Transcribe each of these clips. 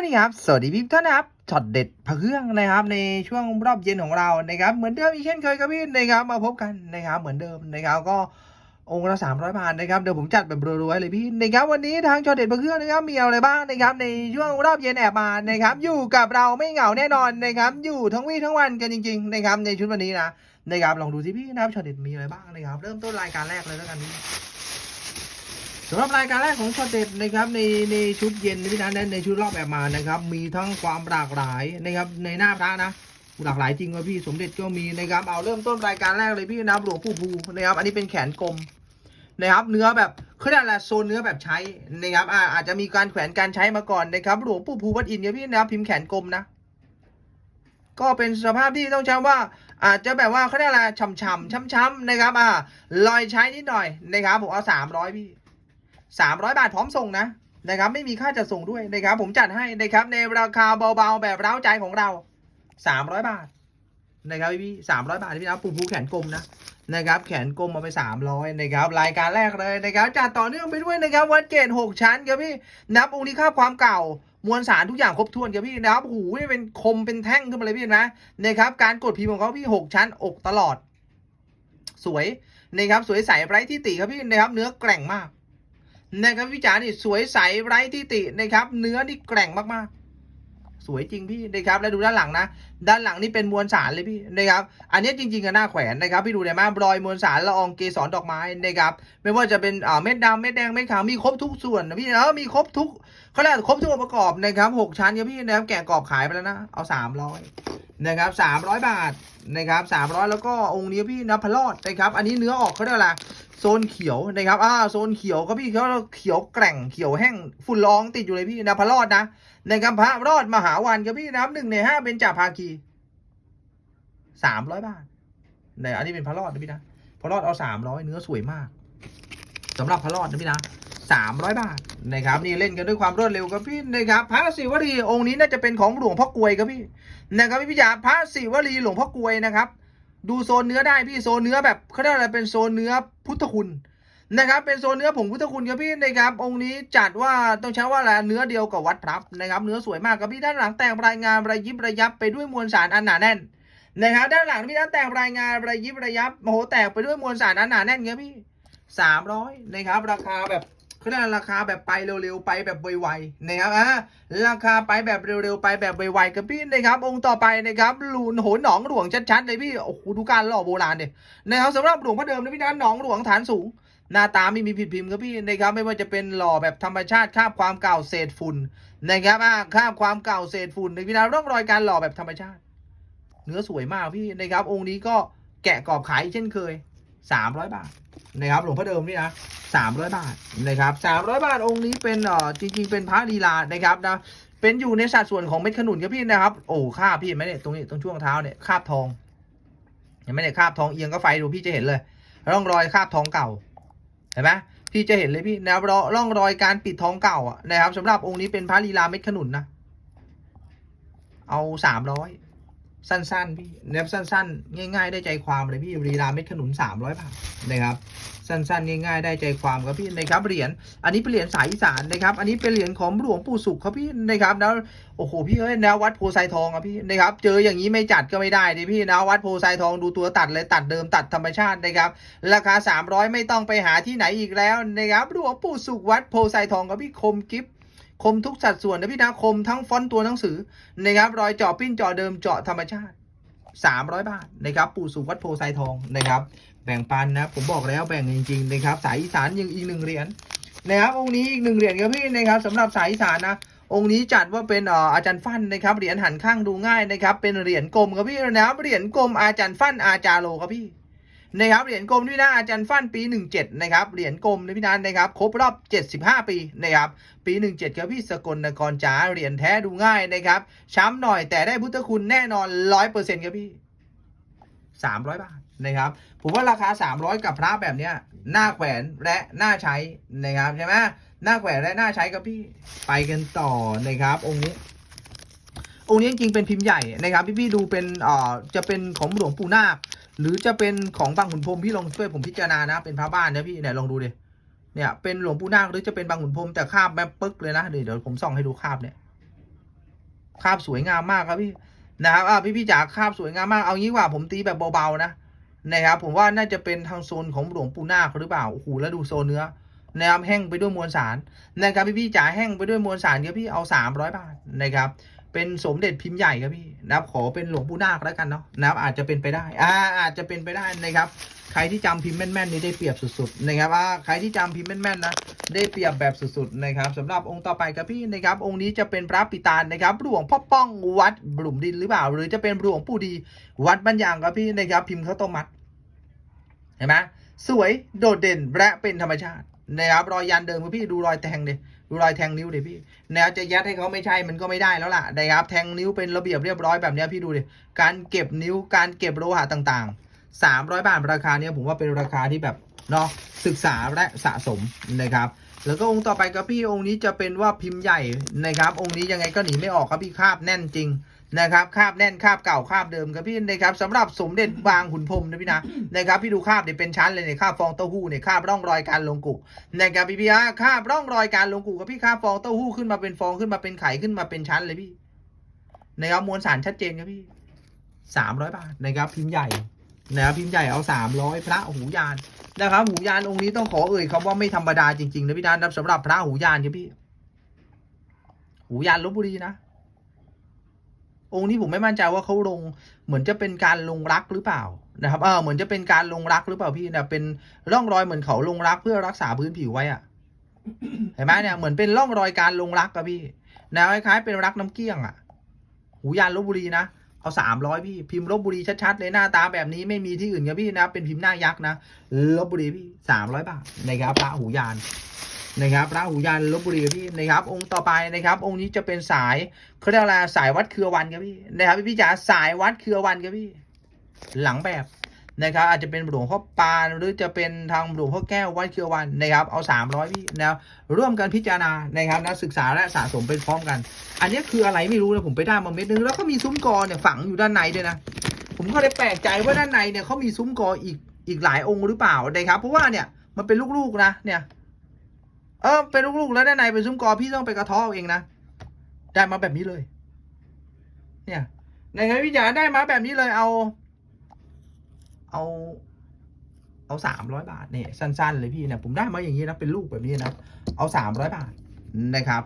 วัสดีครับสวัสดีพี่ท่านนะครับช็อตเด็ดพระเครื่องนะครับ ในช่วงรอบเย็นของเรานะครับ เหมือนเดิมอีกเช่นเคยครับพี่นะครับมาพบกันนะครับ เหมือนเดิมนะครับก็องค์ละสามร้อยบาทนะครับเดี๋ยวผมจัดแบบรัวๆเลยพี่นะครับวันนี้ทางช็อตเด็ดพระเครื่องนะครับมีอะไรบ้างนะครับ ในช่วงรอบเย็นแอบมานะครับ อยู่กับเราไม่เหงาแน่นอนนะครับ อยู่ทั้งวี่ทั้งวันกันจริง ๆ นะครับ ในชุดวันนี้นะนะครับลองดูสิพี่นะครับช็อตเด็ดมีอะไรบ้างนะครับ เริ่มต้นรายการแรกเลยแล้วกันพี่ สำหรับรายการแรกของช็อตเด็ดนะครับในในชุดเย็นพี่นะในชุดรอบแบบมานะครับ มีทั้งความหลากหลายนะครับในหน้าพระนะหลากหลายจริงว่ะพี่สมเด็จก็มีนะครับเอาเริ่มต้นรายการแรกเลยพี่นะครับหลวงปู่ภูนะครับอันนี้เป็นแขนกลมนะครับเนื้อแบบเขาเรียกอะไรโซนเนื้อแบบใช้นะครับอาอาจจะมีการแขวนการใช้มาก่อนนะครับหลวงปู่ภูวัดอินครับพี่นะครับพิมพ์แขนกลมนะก็เป็นสภาพที่ต้องใช้ว่าอาจจะแบบว่าเขาเรียกอะไรฉ่ำๆช้ำๆนะครับอ่ารอยใช้นิดหน่อยนะครับผมเอาสามร้อยพี่ สามร้อยบาทพร้อมส่งนะนะครับไม่มีค่าจัดส่งด้วยนะครับผมจัดให้นะครับในราคาเบาๆแบบเร้าใจของเราสามร้อยบาทนะครับพี่สามร้อยบาทพี่นะปูภูแขนกลมนะนะครับ แขนกลมมาไปสามร้อยนะครับรายการแรกเลยนะครับจัดต่อเนื่องไปด้วยนะครับวัดเกตหกชั้นครับพี่นับองค์นี้ค่าความเก่ามวลสารทุกอย่างครบถ้วนครับพี่นะครับโอ้โหนี่เป็นคมเป็นแท่งขึ้นมาเลยพี่นไหมนะครับการกดพิมพ์ของเขาพี่หกชั้นอกตลอด สวยนะครับสวยใสไร้ที่ติครับพี่นะครับเนื้อแกร่งมาก นะครับพี่จ๋านี่สวยใสไร้ที่ตินะครับ เนื้อนี่แกร่งมากๆ สวยจริงพี่นะครับ แล้วดูด้านหลังนะ ด้านหลังนี่เป็นมวลสารเลยพี่นะครับ อันนี้จริงๆก็น่าแขวนนะครับ พี่ดูได้มากรอยมวลสารละอองเกสรดอกไม้นะครับ ไม่ว่าจะเป็นเม็ดดำเม็ดแดงเม็ดขาวมีครบทุกส่วนนะพี่เออมีครบทุกเขาเรียกครบทุกองค์ประกอบนะครับหกชั้นครับพี่นะครับแกะกรอบขายไปแล้วนะ เอาสามร้อยนะครับสามร้อยบาทนะครับสามร้อยแล้วก็องค์นี้พี่นพรอดนะครับอันนี้เนื้อออกเขาเรียกอะไรโซนเขียวนะครับอ่าโซนเขียวก็พี่เขาเขียวแกร่งเขียวแห้งฝุ่นละอองติดอยู่เลยพี่นะพระรอดนะนะครับพระรอดมหาวันครับพี่นะครับหนึ่งในห้าเป็นจ่าภาคีสามร้อยบาทเนี่ยอันนี้เป็นพระรอดนะพี่นะพระรอดเอาสามร้อยเนื้อสวยมากสำหรับพระรอดนะพี่นะ สามร้อยบาทนะครับนี่เล่นกันด้วยความรวดเร็วครับพี่นะครับพระศิวลีองค์นี้น่าจะเป็นของหลวงพ่อกลวยครับพี่นะครับพี่จ๋าพระศิวลีหลวงพ่อกลวยนะครับ ดูโซนเนื้อได้พี่โซนเนื้อแบบเขาเรียกอะไรเป็นโซนเนื้อพุทธคุณนะครับเป็นโซนเนื้อผงพุทธคุณครับพี่นะครับองค์นี้จัดว่าต้องใช้ว่าอะไรเนื้อเดียวกับวัดพรับนะครับเนื้อสวยมากครับพี่ด้านหลังแต่งรายงานระยิบระยับไปด้วยมวลสารอันหนาแน่นนะครับด้านหลังพี่ด้านแต่งรายงานระยิบระยับโอ้โหแตกไปด้วยมวลสารอันหนาแน่นครับพี่สามร้อยนะครับราคาแบบ เขาเรียกรราคาแบบไปเร็วๆไปแบบไวๆนะครับอ่าราคาไปแบบเร็วๆไปแบบไวๆกับพี่นะครับ องค์ต่อไปนะครับลูนโหนหนองหลวงชัดๆเลยพี่โอ้โหดูการหล่อโบราณเนี่ยนะครับสำหรับหลวงพ่อเดิมนะพี่นะหนองหลวงฐานสูงหน้าตาไม่มีผิดพิมพ์ครับพี่นะครับไม่ว่าจะเป็นหล่อแบบธรรมชาติคาบความเก่าเศษฝุ่นนะครับอ่าคาบความเก่าเศษฝุ่นในพี่นะร่องรอยการหล่อแบบธรรมชาติ เนื้อสวยมากพี่นะครับองค์นี้ก็แกะกรอบขายเช่นเคย สามร้อยบาทนะครับหลวงพ่อเดิมนี่นะสามร้อยบาทนะครับสามร้อยบาทองค์นี้เป็นเอ่อจริงๆเป็นพระลีลานะครับนะเป็นอยู่ในสัดส่วนของเม็ดขนุนครับพี่นะครับ โอ้คาบพี่เห็นไหมเนี่ยตรงนี้ตรงช่วงเท้าเนี่ยคาบทองเห็นไหมเนี่ยคาบทองเอียงก็ไฟดูพี่จะเห็นเลย ร่องรอยคาบทองเก่าเห็นไหมพี่จะเห็นเลยพี่นะครับร่องรอยการปิดทองเก่าอะนะครับสำหรับองค์นี้เป็นพระลีลาเม็ดขนุนนะเอาสามร้อย สั้นๆ พี่นะครับสั้นๆ ง่าย ๆ ได้ใจความเลยพี่ลีลาเม็ดขนุนสามร้อยบาทนะครับสั้นๆ ง่ายๆ ได้ใจความครับพี่นะครับเหรียญอันนี้เป็นเหรียญสายอีสานนะครับ อันนี้เป็นเหรียญของหลวงปู่สุขครับพี่นะครับแล้วโอ้โหพี่เอ้ยนะวัดโพไซทองครับพี่นะครับเจออย่างนี้ไม่จัดก็ไม่ได้ดิพี่นะวัดโพไซทองดูตัวตัดเลยตัดเดิมตัดธรรมชาตินะครับราคา 300 ไม่ต้องไปหาที่ไหนอีกแล้วนะครับหลวงปู่สุขวัดโพไซทองครับพี่คมกิฟ คมทุกสัดส่วนนะพี่นะคมทั้งฟอนต์ตัวหนังสือนะครับรอยเจาะปิ้นเจาะเดิมเจาะธรรมชาติ 300 บาทนะครับปู่สุวัดโพไซทองนะครับแบ่งปันนะผมบอกแล้วแบ่งจริงๆนะครับสายอีสานยังอีกหนึ่งเหรียญนะครับองค์นี้อีกหนึ่งเหรียญครับพี่นะครับสำหรับสายอีสานนะองค์นี้จัดว่าเป็นอ่ออาจารย์ฟันนะครับเหรียญหันข้างดูง่ายนะครับเป็นเหรียญกลมครับพี่นะครับเหรียญกลมอาจารย์ฟันอาจารโลครับพี่ นะครับเหรียญกลมนี่นะอาจารย์ฟั่นปี 17นะครับเหรียญกลมนพี่นันนะครับครบรอบ 75 ปีนะครับปี 17ครับพี่สกลนครจ๋าเหรียญแท้ดูง่ายนะครับช้ำหน่อยแต่ได้พุทธคุณแน่นอน 100%ครับพี่ 300 บาทนะครับผมว่าราคา 300 กับพระแบบเนี้ยหน้าแขวนและหน้าใช้นะครับใช่ไหมหน้าแขวนและหน้าใช้ครับพี่ไปกันต่อนะครับองค์นี้ องค์นี้จริงๆเป็นพิมพ์ใหญ่นะครับพี่ๆดูเป็นอ่อจะเป็นของหลวงปู่นาคหรือจะเป็นของบางขุนพรมพี่ลองช่วยผมพิจารณานะ เป็นพระบ้านนะพี่เนี่ยลองดูดิเนี่ยเป็นหลวงปู่นาคหรือจะเป็นบางขุนพรมแต่คาบแบบปึ๊กเลยนะเดี๋ยวผมส่องให้ดูคาบเนี่ยคาบสวยงามมากครับพี่นะครับอ่าพี่พี่จ๋าคาบสวยงามมากเอางี้ดีกว่าผมตีแบบเบาๆนะนะครับผมว่าน่าจะเป็นทางโซนของหลวงปู่นาคหรือเปล่าโอ้โหแล้วดูโซนเนื้อนะครับแห้งไปด้วยมวลสารนะครับพี่พี่จ๋าแห้งไปด้วยมวลสารครับพี่เอาสามร้อยบาทนะครับ เป็นสมเด็จพิมพ์ใหญ่ครับพี่นะครับขอเป็นหลวงปู่นาคแล้วกันเนาะนะครับอาจจะเป็นไปได้อ่าอาจจะเป็นไปได้นะครับ ใครที่จำพิมพ์แม่นๆนี่ได้เปรียบสุดๆนะครับอ่าใครที่จำพิมพ์แม่นๆนะได้เปรียบแบบสุดๆนะครับสำหรับองค์ต่อไปครับพี่นะครับ องค์นี้จะเป็นพระปิตานนะครับหลวงพ่อป้องวัดบลุมดินหรือเปล่า หรือจะเป็นหลวงปู่ดีวัดบัญญังครับพี่นะครับพิมพ์ข้าวต้มมัดเห็นไหมสวยโดดเด่นและเป็นธรรมชาตินะครับรอยยันเดิมครับพี่ดูรอยแทงดิ ดูรอยแทงนิ้วดิพี่แนวจะยัดให้เขาไม่ใช่มันก็ไม่ได้แล้วล่ะนะครับแทงนิ้วเป็นระเบียบเรียบร้อยแบบนี้พี่ดูดิการเก็บนิ้วการเก็บโลหะต่างๆ 300 บาทราคาเนี้ยผมว่าเป็นราคาที่แบบเนาะศึกษาและสะสมนะครับ แล้วก็องค์ต่อไปครับพี่องค์นี้จะเป็นว่าพิมพ์ใหญ่นะครับ องค์นี้ยังไงก็หนีไม่ออกครับพี่คาบแน่นจริง นะครับคาบแน่นคาบเก่าคาบเดิมครับพี่นะครับสำหรับสมเด็จบางขุนพรมนะพี่นะนะครับพี่ดูคาบเนี่ยเป็นชั้นเลยเนี่ยคาบฟองเต้าหู้เนี่ยคาบร่องรอยการลงกุนะครับพี่พี่ฮะคาบร่องรอยการลงกุกับพี่คาบฟองเต้าหู้ขึ้นมาเป็นฟองขึ้นมาเป็นไข่ขึ้นมาเป็นชั้นเลยพี่นะครับมวลสารชัดเจนครับพี่สามร้อยบาทนะครับพิมพ์ใหญ่นะครับพิมพ์ใหญ่เอาสามร้อยพระหูยานนะครับหูยานองค์นี้ต้องขอเอ่ยคำว่าไม่ธรรมดาจริงๆนะพี่นัทนะสำหรับพระหูยานครับพี่ หูยานลบบุรีนะ องค์นี้ผมไม่มั่นใจว่าเขาลงเหมือนจะเป็นการลงรักหรือเปล่านะครับเออเหมือนจะเป็นการลงรักหรือเปล่าพี่นะเป็นร่องรอยเหมือนเขาลงรักเพื่อรักษาพื้นผิวไว้อะเห็นไหมเนี่ยเหมือนเป็นร่องรอยการลงรักอะพี่นะคล้ายๆเป็นรักน้ำเกลี้ยงอะหูยานลบบุรีนะเอาสามร้อยพี่พิมพ์ลบบุรีชัดๆเลยหน้าตาแบบนี้ไม่มีที่อื่นครับพี่นะเป็นพิมพ์หน้ายักษ์นะลบบุรีพี่สามร้อยบาทนะครับพระหูยาน นะครับระหูยานลบบุรีพี่นะครับ องค์ต่อไปนะครับ องค์นี้จะเป็นสายเขาเรียกอะไรสายวัดเครือวันครับพี่นะครับพี่จ๋าสายวัดเครือวันครับพี่ หลังแบบนะครับ อาจจะเป็นหลวงพ่อปานหรือจะเป็นทางหลวงพ่อแก้ววัดเครือวันนะครับ เอาสามร้อยพี่นะครับร่วมกันพิจารณานะครับนะศึกษาและสะสมไปพร้อมกัน อันนี้คืออะไรไม่รู้นะผมไปได้มาเม็ดนึงแล้วก็มีซุ้มกอเนี่ยฝังอยู่ด้านในด้วยนะผมก็เลยแปลกใจว่าด้านในเนี่ยเขามีซุ้มกออีกอีกหลายองค์หรือเปล่านะครับ เพราะว่าเนี่ยมันเป็นลูกๆนะเนี่ย เออเป็นลูกๆแล้วด้านในเป็นซุ้มกอพี่ต้องไปกระท้อเอาเองนะได้มาแบบนี้เลย เนี่ยในไงพี่จ๋าได้มาแบบนี้เลยเอา เอา เอาสามร้อยบาทเนี่ยสั้น ๆ เลยพี่เนี่ยผมได้มาอย่างนี้นะเป็นลูกแบบนี้นะเอาสามร้อยบาทนะครับ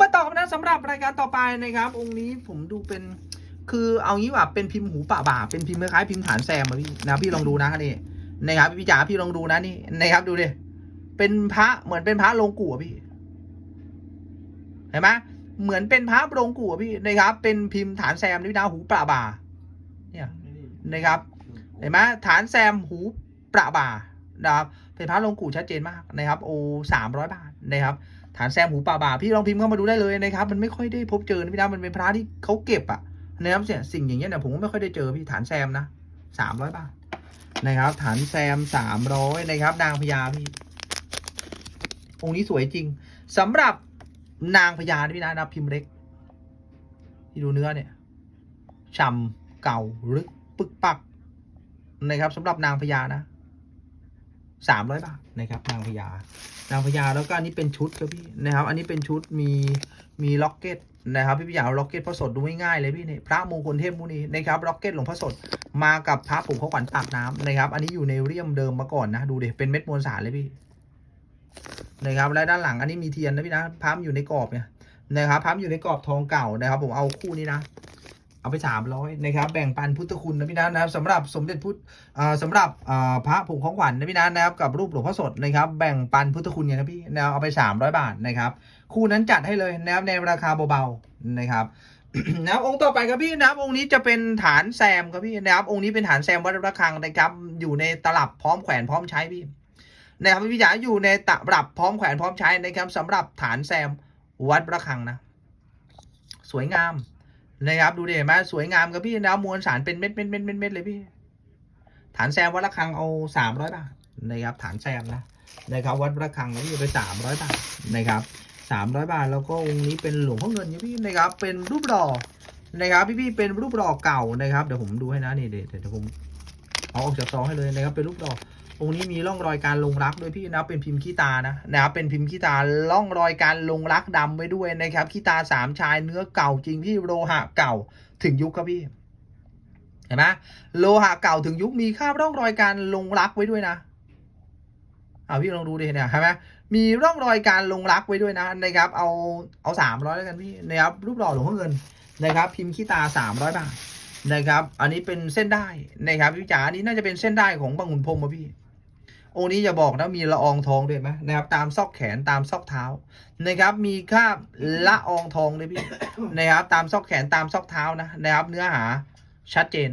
มาตอบนะสำหรับรายการต่อไปนะครับ องค์นี้ผมดูเป็นคือเอางี้ว่าเป็นพิมพ์หูป่าบ่า เป็นพิมพ์คล้ายพิมพ์ฐานแซมอะพี่นะพี่ลองดูนะนี่นะครับพี่จ๋าพี่ลองดูนะนี่นะครับดูดิ เป็นพระเหมือนเป็นพระลงกูอะพี่เห็นไหมเหมือนเป็นพระลงกูอะพี่นะครับ เป็นพิมพ์ฐานแซมนี่นะหูป่าบา เนี่ยนะครับเห็นไหมฐานแซมหูประบานะครับเป็นพระลงกูชัดเจนมากนะครับโอสามร้อยบาทนะครับฐานแซมหูป่าบาพี่ลองพิมพ์เข้ามาดูได้เลยนะครับ มันไม่ค่อยได้พบเจอนะพี่นะมันเป็นพระที่เขาเก็บอะนะครับเนี่ยสิ่งอย่างเงี้ยเนี่ยผมก็ไม่ค่อยได้เจอพี่ฐานแซมนะสามร้อยบาทนะครับ ฐานแซมสามร้อยนะครับนางพญาพี่ องค์นี้สวยจริงสำหรับนางพญาพี่นะนะพิมพ์เล็ก ที่ดูเนื้อเนี่ยฉ่ำเก่าลึกปึกปักนะครับสำหรับนางพญานะสามร้อยบาทนะครับ นางพญานางพญาแล้วก็อันนี้เป็นชุดครับพี่นะครับ อันนี้เป็นชุดมีมีล็อกเก็ตนะครับพี่พี่อยากเอาล็อกเก็ตพระสดดูง่ายๆเลยพี่เนี่ยพระมงคลเทพมุนีนะครับล็อกเก็ตหลวงพ่อสดมากับพระผงเขาขวัญปากน้ำนะครับ อันนี้อยู่ในเรียมเดิมมาก่อนนะ ดูเด็เป็นเม็ดมวลสารเลยพี่ นะครับและด้านหลังอันนี้มีเทียนนะพี่นะพระมอยู่ในกรอบเนี่ยนะครับพระมอยู่ในกรอบทองเก่านะครับผมเอาคู่นี้นะเอาไปสามร้อยนะครับแบ่งปันพุทธคุณนะพี่นัทนะครับสำหรับสมเด็จพุทธอ่าสำหรับพระผงของขวัญนะพี่นัทนะครับกับรูปหลวงพ่อสดนะครับแบ่งปันพุทธคุณเนี่ยนะพี่นะเอาไปสามร้อยบาทนะครับคู่นั้นจัดให้เลยนะครับในราคาเบาๆนะครับนะครับองค์ต่อไปครับพี่นะครับองค์นี้จะเป็นฐานแซมครับพี่นะครับองค์นี้เป็นฐานแซมวัดระฆังนะครับอยู่ในตลับพร้อมแขวนพร้อมใช้พี่ นะครับพี่จ๋าอยู่ในตลับพร้อมแขวนพร้อมใช้นะครับสำหรับฐานแซมวัดระฆังนะ สวยงามนะครับดูดิเห็นไหมสวยงามครับพี่นะมวลสารเป็นเม็ดเม็ดเม็ดเม็ดเม็ดเลยพี่ ฐานแซมวัดระฆังเอาสามร้อยบาทนะครับฐานแซมนะนะครับวัดระฆังเราพี่ไปสามร้อยบาทนะครับสามร้อยบาทแล้วก็องค์นี้เป็นหลวงพ่อเงินครับพี่นะครับเป็นรูปหล่อนะครับพี่พี่เป็นรูปหล่อเก่านะครับเดี๋ยวผมดูให้นะนี่เดี๋ยวเดี๋ยวผมเอาออกจากซองให้เลยนะครับเป็นรูปหล่อ องค์นี้มีร่องรอยการลงรักด้วยพี่นะเป็นพิมพ์ขี้ตานะนะครับเป็นพิมพ์ขี้ตาร่องรอยการลงรักดำไว้ด้วยนะครับขี้ตาสามชายเนื้อเก่าจริงพี่โลหะเก่าถึงยุคครับพี่เห็นไหมโลหะเก่าถึงยุคมีคราบร่องรอยการลงรักไว้ด้วยนะเอาพี่ลองดูดิเนี่ยเห็นไหมมีร่องรอยการลงรักไว้ด้วยนะนะครับ เอาเอาสามร้อยแล้วกันพี่นะครับรูปหล่อหลวงพ่อเงินนะครับ พิมพ์ขี้ตาสามร้อยบาทนะครับ อันนี้เป็นเส้นได้นะครับพี่จ๋าอันนี้น่าจะเป็นเส้นได้ของบางขุนพรหมอะพี่ องค์นี้อย่าบอกนะมีละอองทองด้วยไหมนะครับ ตามซอกแขนตามซอกเท้านะครับ มีคราบละอองทองเลยพี่นะครับ ตามซอกแขนตามซอกเท้านะนะครับ เนื้อหาชัดเจน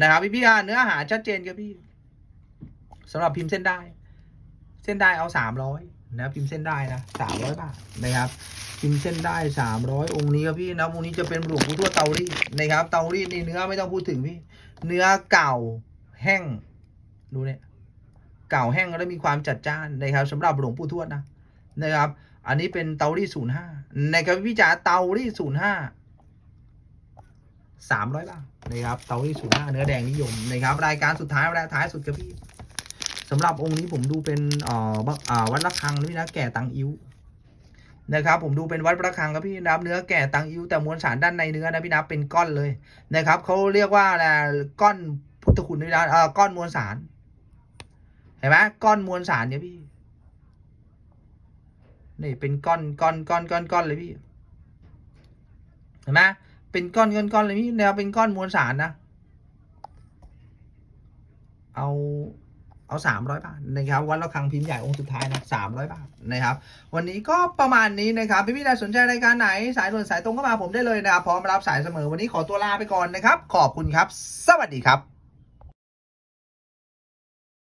นะครับพี่พี่อาเนื้อหาชัดเจนครับพี่สำหรับพิมพ์เส้นได้ เส้นได้เอาสามร้อยนะครับพิมพ์เส้นได้นะสามร้อยบาทนะครับพิมพ์เส้นได้สามร้อยองค์นี้ครับพี่นะองค์นี้จะเป็นหลวงปู่ทวดเตารีดนะครับ เตารีดนี่เนื้อไม่ต้องพูดถึงพี่ เนื้อเก่าแห้งดูเนี่ย เก่าแห้งแล้วมีความจัดจ้านนะครับสำหรับหลวงปู่ทวดนะนะครับ อันนี้เป็นเตารีศูนย์ห้านะครับพี่จ๋าเตารีศูนย์ห้าสามร้อยบาทนะครับเตารีศูนย์ห้าเนื้อแดงนิยมนะครับ รายการสุดท้ายรายท้ายสุดครับพี่สำหรับองค์นี้ผมดูเป็นอ่อบัอ่าวัดระฆังนะพี่นะแก่ตังอิ้วนะครับผมดูเป็นวัดระฆังครับพี่นับเนื้อแก่ตังอิ้วแต่มวลสารด้านในเนื้อนะพี่นะเป็นก้อนเลยนะครับเขาเรียกว่าอะไรก้อนพุทธคุณนะพี่นะอ่อก้อนมวลสาร เห็นไหมก้อนมวลสารเนี่ยพี่นี่เป็นก้อนก้อนก้อนก้อนก้อนเลยพี่เห็นไหมเป็นก้อนก้อนก้อนเลยพี่แนวเป็นก้อนมวลสารนะเอาเอาสามร้อยบาทนะครับวัดระฆังพิมพ์ใหญ่องค์สุดท้ายนะสามร้อยบาทนะครับ วันนี้ก็ประมาณนี้นะครับพี่พี่ใดสนใจรายการไหนสายด่วนสายตรงก็มาผมได้เลยนะครับพร้อมรับสายเสมอวันนี้ขอตัวลาไปก่อนนะครับ ขอบคุณครับ สวัสดีครับ